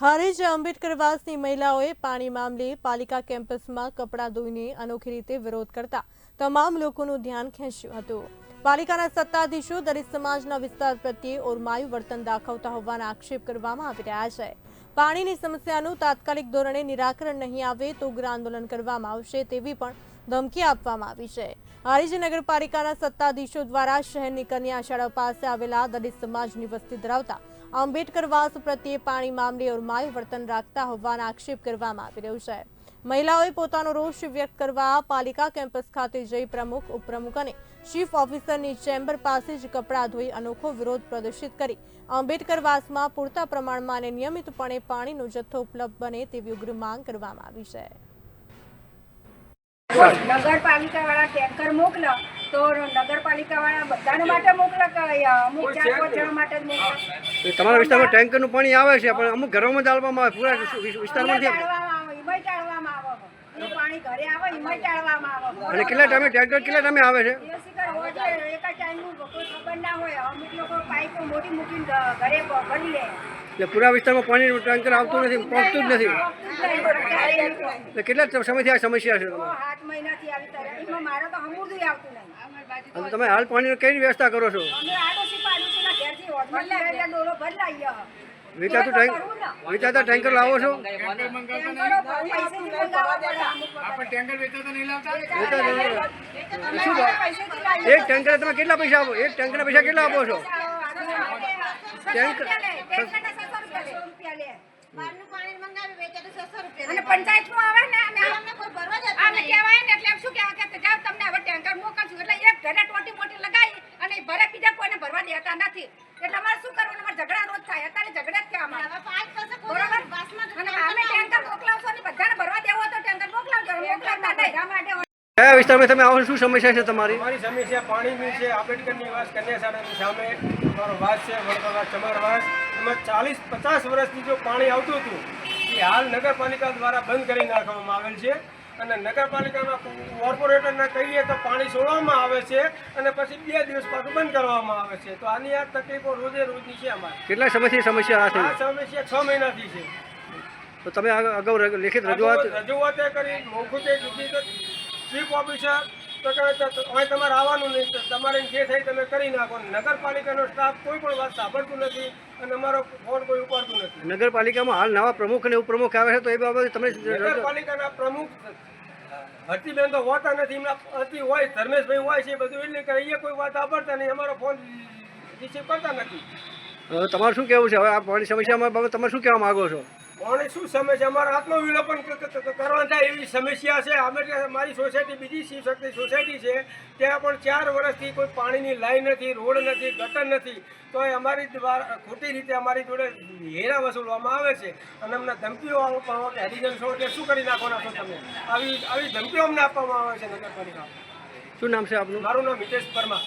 હારીજ આંબેડકરવાસની મહિલાઓએ પાણી મામલે પાલિકા કેમ્પસમાં કપડાં ધોઈને અનોખી રીતે વિરોધ કરતા તમામ લોકોનું ધ્યાન ખેંચ્યું હતું. પાલિકાના સત્તાધીશો દલિત સમાજના વિસ્તાર પ્રત્યે ઓરમાયું વર્તન દાખવતા હોવાના આક્ષેપ કરવામાં આવી રહ્યા છે. પાણીની સમસ્યાનું તાત્કાલિક ધોરણે નિરાકરણ નહીં આવે તો ઉગ્ર આંદોલન કરવામાં આવશે તેવી પણ ધમકી આપવામાં આવી છે. હારીજ નગરપાલિકાના સત્તાધીશો દ્વારા શહેરની કન્યા શાળા પાસે આવેલા દલિત સમાજની વસ્તી ધરાવતા આંબેડકરવાસ પ્રત્યે પાણી મામલે ઓરમાયું વર્તન રાખતા હોવાના આક્ષેપ કરવામાં આવી રહ્યો છે. મહિલાઓએ પોતાનો રોષ વ્યક્ત કરવા પાલિકા કેમ્પસ ખાતે જઈ પ્રમુખ, ઉપપ્રમુખ અને ચીફ ઓફિસરની ચેમ્બર પાસે જ કપડાં ધોઈ અનોખો વિરોધ પ્રદર્શિત કરી આંબેડકરવાસમાં પૂરતા પ્રમાણમાં અને નિયમિતપણે પાણીનો જથ્થો ઉપલબ્ધ બને તેવી ઉગ્ર માંગ કરવામાં આવી છે. નગરપાલિકા વાળા ટેન્કર મોકલો તો નગરપાલિકા વાળા બધાને માટે મોકલા કે અમુક ચાર પાંચ જણા માટે જ મોકલે? તમારા વિસ્તારમાં ટેન્કરનું પાણી આવે છે પણ અમુક ઘરોમાં ચાલવામાં આવે પૂરા વિસ્તારમાં એમાં આવે પાણી ઘરે આવે એમાંય ટાળવામાં આવે. અને કેટલા ટાઈમે ટેન્કર કેટલા ટાઈમે આવે છે? એ શિકાર હોય છે, એક ટાઈમનું કોઈ ખબર ના હોય. અમુક લોકો પાઇપો મોટી મૂકીને ઘરે ભરી લે. એટલે પૂરા વિસ્તારમાં પાણીનું ટેન્કર આવતું નથી પહોંચતું જ નથી. એટલે કેટલા સમયથી આ સમસ્યા છે તમારે? તમે હાલ પાણીની કઈ વ્યવસ્થા કરો છો? વેચાતું ટેન્ક વેચાતા ટેન્કર લાવો છો? ટેન્કરો. એક ટેન્કરે તમે કેટલા પૈસા આપો? એક ટેન્કરના પૈસા કેટલા આપો છો? ટેન્કર અને પંચાયતમાં આવે ને અમે અમે કહેવાય ને એટલે શું કહેવાય કે તમને હવે ટેન્કર મોકલશું. એટલે એક ઘરે ટોટી મોટી લગાવી અને ભરે બીજા કોઈને ભરવા દેતા નથી. એટલે અમારે શું કરવાનું? અમારે ઝઘડા રોજ થાય. અત્યારે ઝઘડા જ થયા અમારે બરોબર? અને અમે ટેન્કર મોકલાવશો ને બધાને ભરવા દેવો હોય તો ટેન્કર મોકલાવજો. મોકલાવતા નહીં. એના માટે કયા વિસ્તારમાં તમે આવો શું સમસ્યા છે તમારી? અમારી સમસ્યા પાણીની છે આંબેડકરની વાસ કન્યાશાળાની સામે. અમારો વાસ છે વડકરવાસ ચમારવાસ. એમાં ચાલીસ પચાસ વર્ષથી જો પાણી આવતું હતું એ હાલ નગરપાલિકા દ્વારા બંધ કરી નાખવામાં આવેલ છે. અને નગરપાલિકાના કોર્પોરેટરને કહીએ તો પાણી છોડવામાં આવે છે અને પછી બે દિવસ પાછું બંધ કરવામાં આવે છે. તો આની આ તકલીફો રોજે રોજની છે અમારે. કેટલા સમયથી સમસ્યા આ આ સમસ્યા છ મહિનાથી છે. તો તમે અગાઉ લેખિત રજૂઆત રજૂઆતે કરી મોખુતે તો ચીફ ઓફિસર તો તો તમારે આવવાનું નહીં તો તમારે જે થાય તમે કરી નાખો. નગરપાલિકાનો સ્ટાફ કોઈ પણ વાત સાંભળતું નથી અને અમારો ફોન કોઈ ઉપાડતું નથી. નગરપાલિકામાં હાલ નવા પ્રમુખ અને ઉપપ્રમુખ આવે છે તો એ બાબતે તમે નગરપાલિકાના પ્રમુખ હરતીબેન તો હોતા નથી એમના હતી હોય ધર્મેશભાઈ હોય છે એ બધું એટલે કે અહીંયા કોઈ વાત સાંભળતા નહીં અમારો ફોન રિસીવ કરતા નથી. તમારે તમારું શું કહેવું છે? હવે આ પાણી સમસ્યામાં બાબતે તમે શું કહેવા માંગો છો? કોણે શું સમસ્યા અમારે આત્મવિલોપન ક- ક- ક- કરવાનું થાય એવી સમસ્યા છે. અમે મારી સોસાયટી બીજી શિવશક્તિ સોસાયટી છે ત્યાં પણ ચાર વર્ષથી કોઈ પાણીની લાઈન નથી રોડ નથી ગટર નથી. તો એ અમારી દ્વારા ખોટી રીતે અમારી જોડે હેરા વસૂલવામાં આવે છે. અને અમને ધમકીઓ આપવામાં આવે કે હરિજન છો એટલે શું કરી નાખવાના છો તમે? આવી આવી ધમકીઓ અમને આપવામાં આવે છે નગરપાલિકા શું નામ છે આપનું? મારું નામ હિતેશ પરમાર.